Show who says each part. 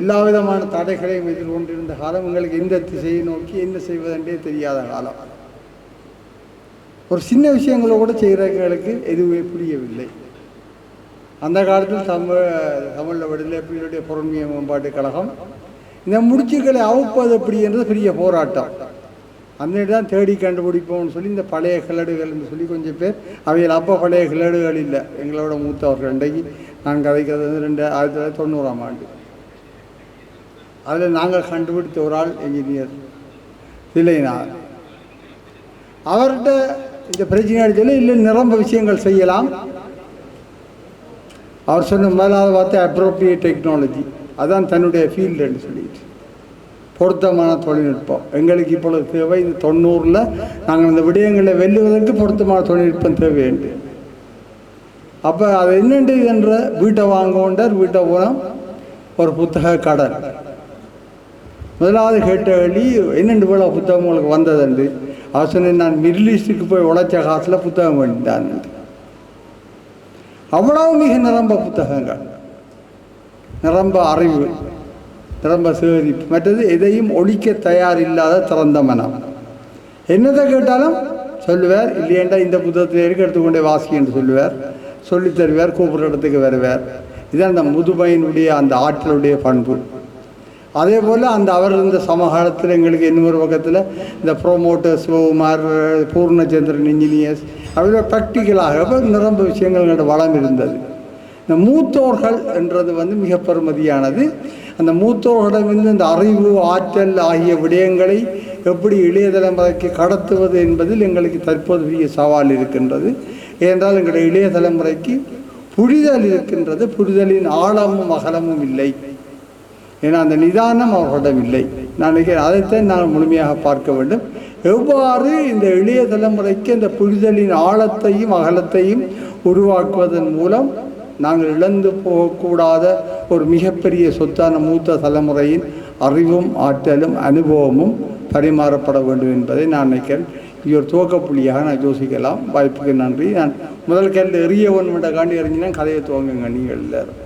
Speaker 1: எல்லா விதமான தடைகளையும் எதிர்கொண்டிருந்த காலம் எங்களுக்கு எந்த திசையை நோக்கி என்ன செய்வதென்றே தெரியாத காலம். ஒரு சின்ன விஷயங்களை கூட செய்கிறவர்களுக்கு எதுவுமே புரியவில்லை. அந்த காலத்தில் தமிழ் தமிழில் விடுதலை புலிகளுடைய பொருண்மைய மேம்பாட்டு கழகம் இந்த முடிச்சுக்களை அவுப்பது எப்படி என்றது பெரிய போராட்டம். அந்த தான் தேடி கண்டுபிடிப்போம்னு சொல்லி இந்த பழைய கிளடுகள்னு சொல்லி கொஞ்சம் பேர் அவையில் அப்போ பழைய கிளடுகள் இல்லை. எங்களோட மூத்தவர்கள் இன்றைக்கு நான் கதைக்கிறது வந்து ரெண்டு ஆயிரத்தி தொள்ளாயிரத்தி தொண்ணூறாம் ஆண்டு. அதில் நாங்கள் கண்டுபிடித்த ஒரு ஆள் என்ஜினியர் தில்லைனார் அவர்கிட்ட இந்த பிரச்சனை அடிச்சல இல்லை நிரம்ப விஷயங்கள் செய்யலாம். அவர் சொன்ன முதலாவது வார்த்தை அப்ரோப்ரியேட் டெக்னாலஜி அதான் தன்னுடைய ஃபீல்டுன்னு சொல்லிட்டு. பொருத்தமான தொழில்நுட்பம். எங்களுக்கு இப்பொழுது தேவை இந்த தொண்ணூறில் நாங்கள் இந்த விடயங்களை வெல்லுவதற்கு பொருத்தமான தொழில்நுட்பம் தேவை என்று. அப்போ அது என்னண்டு என்ற வீட்டை வாங்குவோண்டார் வீட்டை போனால் ஒரு புத்தக கடன். முதலாவது கேட்ட வழி என்னென்று போல புத்தகம் உங்களுக்கு வந்ததுண்டு? அவர் சொன்னேன் நான் மிடில் ஈஸ்டுக்கு போய் உழைச்ச காசில் புத்தகம் வேண்டான். அவ்வளவு மிக நிரம்ப புத்தகங்கள். நிரம்ப அறிவு நிரம்ப சேகரிப்பு மற்றது எதையும் ஒழிக்க தயார் இல்லாத திறந்த மனம். என்னதை கேட்டாலும் சொல்லுவார் இல்லையேண்டா இந்த புத்தகத்தில் இருக்க எடுத்துக்கொண்டே வாசி என்று சொல்லுவார். சொல்லித் தருவார் கூப்பிட்ற இடத்துக்கு வருவார். இதுதான் அந்த முதுமையினுடைய அந்த ஆற்றலுடைய பண்பு. அதே போல் அந்த அவர் இருந்த சமகாலத்தில் எங்களுக்கு இன்னொரு பக்கத்தில் இந்த ப்ரோமோட்டர்ஸ் சிவகுமார் பூர்ணச்சந்திரன் இன்ஜினியர்ஸ் அவ்வளோ ப்ராக்டிக்கலாக நிரம்ப விஷயங்கள் எங்களோட வளம் இருந்தது. இந்த மூத்தோர்கள் என்றது வந்து மிக பெருமதியானது. அந்த மூத்தோர்களிடமிருந்து இந்த அறிவு ஆற்றல் ஆகிய விடயங்களை எப்படி இளைய தலைமுறைக்கு கடத்துவது என்பதில் எங்களுக்கு தற்போது பெரிய சவால் இருக்கின்றது. ஏனென்றால் எங்களுடைய இளைய தலைமுறைக்கு புரிதல் இருக்கின்றது. புரிதலின் ஆழமும் அகலமும் இல்லை. ஏன்னா அந்த நிதானம் அவர்களிடம் இல்லை. நான் நினைக்கிறேன் அதைத்தான் நான் முழுமையாக பார்க்க வேண்டும். எவ்வாறு இந்த எளிய தலைமுறைக்கு இந்த புரிதலின் ஆழத்தையும் அகலத்தையும் உருவாக்குவதன் மூலம் நாங்கள் இழந்து போகக்கூடாத ஒரு மிகப்பெரிய சொத்தான மூத்த தலைமுறையின் அறிவும் ஆற்றலும் அனுபவமும் பரிமாறப்பட வேண்டும் என்பதை நான் நினைக்கிறேன். இது ஒரு துவக்கப்புள்ளியாக நான் யோசிக்கலாம். வாய்ப்புக்கு நன்றி. நான் முதல் கேள்வி எறியவன் விட காண்டி எறிஞ்சினா கதையை துவங்குங்க நீங்கள் எல்லாரும்.